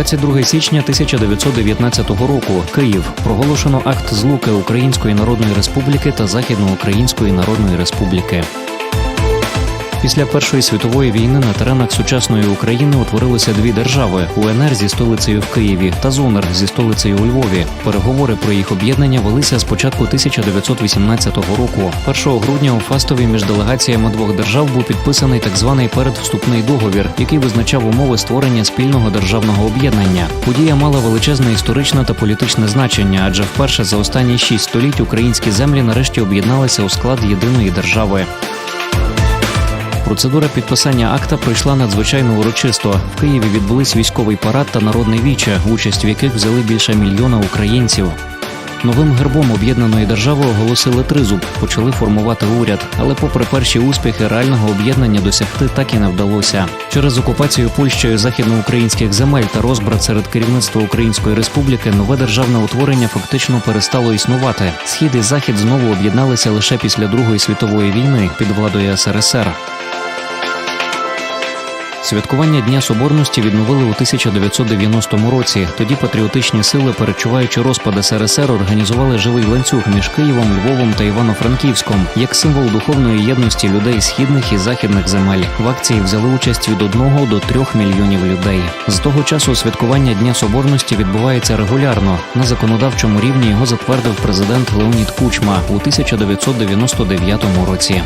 – 22 січня 1919 року. Київ проголошено акт злуки Української Народної Республіки та Західноукраїнської Народної Республіки. Після Першої світової війни на теренах сучасної України утворилися дві держави: УНР зі столицею в Києві та ЗУНР зі столицею у Львові. Переговори про їх об'єднання велися з початку 1918 року. 1 грудня у Фастові між делегаціями двох держав був підписаний так званий передвступний договір, який визначав умови створення спільного державного об'єднання. Подія мала величезне історичне та політичне значення, адже вперше за останні шість століть українські землі нарешті об'єдналися у склад єдиної держави. Процедура підписання акта пройшла надзвичайно урочисто. В Києві відбулись військовий парад та народне віче, участь в яких взяли більше мільйона українців. Новим гербом об'єднаної держави оголосили тризуб, почали формувати уряд. Але, попри перші успіхи, реального об'єднання досягти так і не вдалося. Через окупацію Польщею західноукраїнських земель та розбрат серед керівництва Української республіки нове державне утворення фактично перестало існувати. Схід і захід знову об'єдналися лише після Другої світової війни під владою СРСР. Святкування Дня Соборності відновили у 1990 році. Тоді патріотичні сили, перечуваючи розпад СРСР, організували живий ланцюг між Києвом, Львовом та Івано-Франківськом як символ духовної єдності людей східних і західних земель. В акції взяли участь від 1 до 3 мільйонів людей. З того часу святкування Дня Соборності відбувається регулярно. На законодавчому рівні його затвердив президент Леонід Кучма у 1999 році.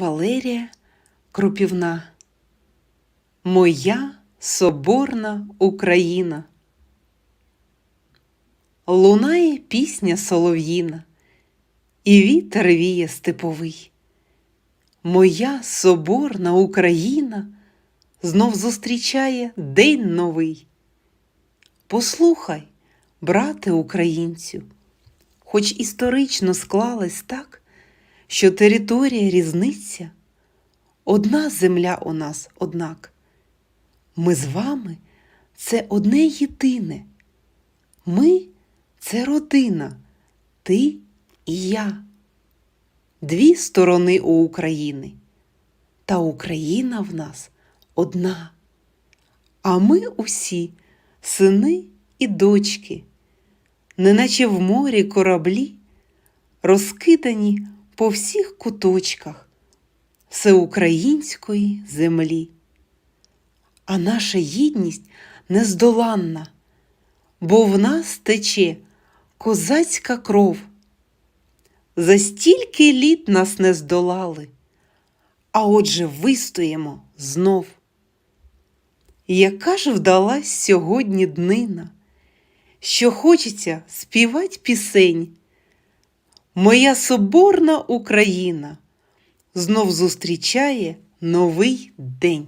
Валерія Крупівна. Моя соборна Україна. Лунає пісня солов'їна, і вітер віє степовий. Моя соборна Україна знов зустрічає день новий. Послухай, брате українцю, хоч історично склалось так, що територія різниця, одна земля у нас, однак. Ми з вами це одне єдине. Ми це родина, ти і я. Дві сторони у України. Та Україна в нас одна. А ми усі сини і дочки, неначе в морі кораблі, розкидані по всіх куточках всеукраїнської землі. А наша єдність нездоланна, бо в нас тече козацька кров. За стільки літ нас не здолали, а отже вистоїмо знов. Яка ж вдалась сьогодні днина, що хочеться співать пісень. Моя соборна Україна знов зустрічає новий день.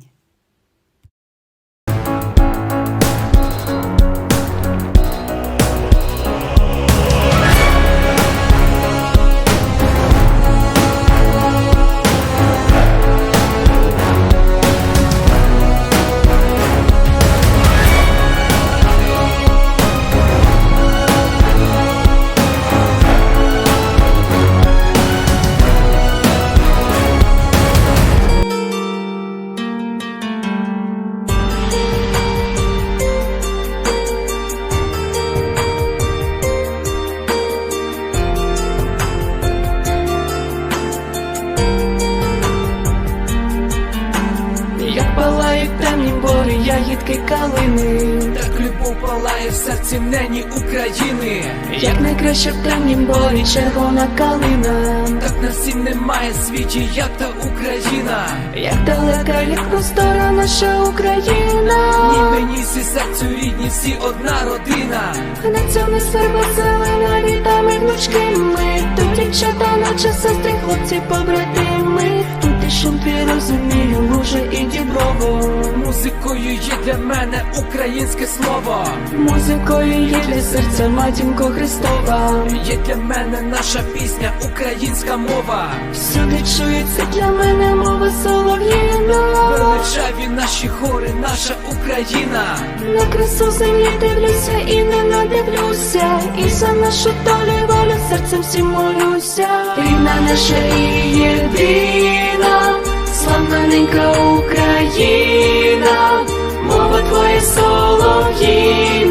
Борі, калини, Так любов палає в серці нені України. як найкраще в темнім борі, червона калина, Так на всім немає світі, як та Україна. як далека, як простора наша Україна. Ні мені всі серцю рідні, всі одна родина. На цьому серба зелена літами внучки ми Тут дівчата, наче сестри, хлопці, побратими Тут ти розумію, луже і діброво Музикою є для мене українське слово. Музикою є для серця матінко Христова Є для мене наша пісня, українська мова. Всюди чується для мене мова Величаві наші хори, наша Україна. На красу землі дивлюся і не надивлюся. І за нашу долю і волю серцем всім молюся. Рівна наша і єдина Славна ненька Україна. Мова твоя солов'їна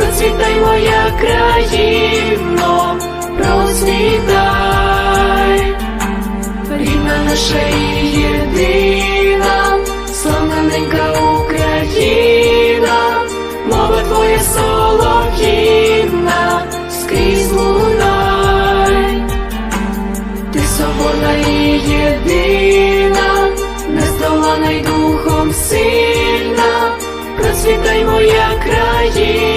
Процвітай моя країно, процвітай, рідна наша і єдина, славна ненька Україна, мова твоя солов'їна, скрізь лунай, ти соборна і єдина, нездолана й духом сильна, процвітай моя країно,